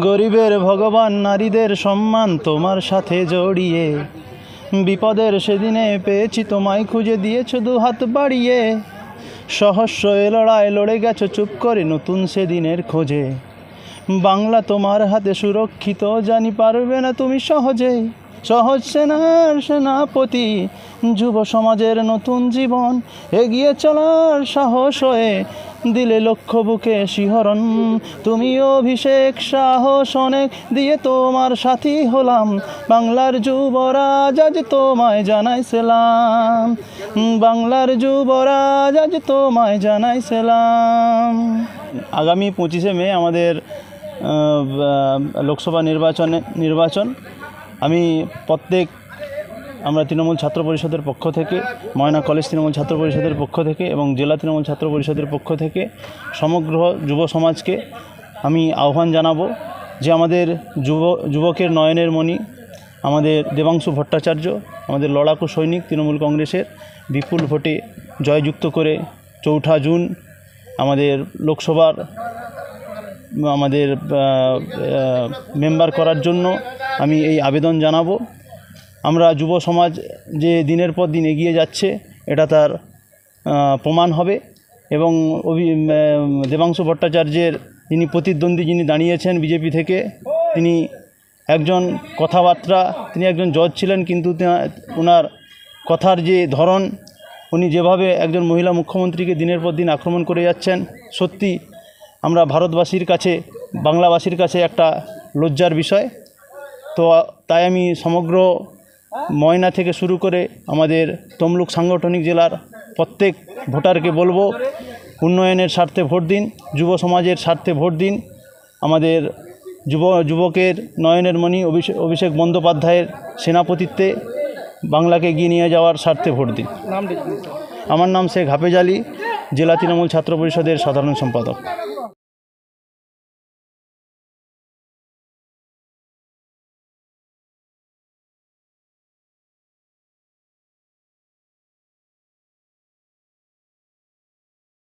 গরিবের ভগবান নারীদের সম্মান তোমার সাথে জড়িয়ে। বিপদের সেদিনে পেয়েছি তোমায় খুঁজে, দিয়েছ দু হাত বাড়িয়ে। সহস্র এ লড়াই লড়ে গেছো, চুপ করে নতুন সেদিনের খোঁজে। বাংলা তোমার হাতে সুরক্ষিত, জানি পারবে না তুমি সহজেই সহজ সেনার সেনাপতি, যুব সমাজের নতুন জীবন, এগিয়ে চলার সাহস হয়ে দিলে লক্ষ্য বুকে শিহরণ। তুমি অভিষেক সাহস অনেক দিয়ে তোমার সাথী হলাম। বাংলার যুবরাজ আজ তোমায় জানাই সেলাম বাংলার যুবরাজ আজ তোমায় জানাই সেলাম আগামী পঁচিশে মে আমাদের লোকসভা নির্বাচনে, নির্বাচন। আমি প্রত্যেক, আমরা তৃণমূল ছাত্র পরিষদের পক্ষ থেকে, ময়না কলেজ তৃণমূল ছাত্র পরিষদের পক্ষ থেকে এবং জেলা তৃণমূল ছাত্র পরিষদের পক্ষ থেকে সমগ্র যুব সমাজকে আমি আহ্বান জানাব যে আমাদের যুব, যুবকের নয়নের মণি, আমাদের দেবাংশু ভট্টাচার্য, আমাদের লড়াকু সৈনিক তৃণমূল কংগ্রেসের বিপুল ভোটে জয়যুক্ত করে চৌঠা জুন আমাদের লোকসভার, আমাদের মেম্বার করার জন্য আমি এই আবেদন জানাব। আমরা যুব সমাজ যে দিনের পর দিন এগিয়ে যাচ্ছে, এটা তার প্রমাণ হবে এবং অভি দেবাংশু ভট্টাচার্যের যিনি প্রতিদ্বন্দ্বী যিনি দাঁড়িয়েছেন বিজেপি থেকে, তিনি একজন কথাবার্তা, তিনি একজন জজ ছিলেন, কিন্তু ওনার কথার যে ধরন, উনি যেভাবে একজন মহিলা মুখ্যমন্ত্রীকে দিনের পর দিন আক্রমণ করে যাচ্ছেন, সত্যি আমরা ভারতবাসীর কাছে, বাংলাবাসীর কাছে একটা লজ্জার বিষয়। তো তাই আমি সমগ্র ময়না থেকে শুরু করে আমাদের তমলুক সাংগঠনিক জেলার প্রত্যেক ভোটারকে বলব উন্নয়নের স্বার্থে ভোট দিন যুব সমাজের স্বার্থে ভোট দিন। আমাদের যুব যুবকের নয়নের মণি অভিষেক অভিষেক বন্দ্যোপাধ্যায়ের সেনাপতিত্বে বাংলাকে এগিয়ে নিয়ে যাওয়ার স্বার্থে ভোট দিন। আমার নাম শেখ হাফেজ আলী জেলা তৃণমূল ছাত্র পরিষদের সাধারণ সম্পাদক।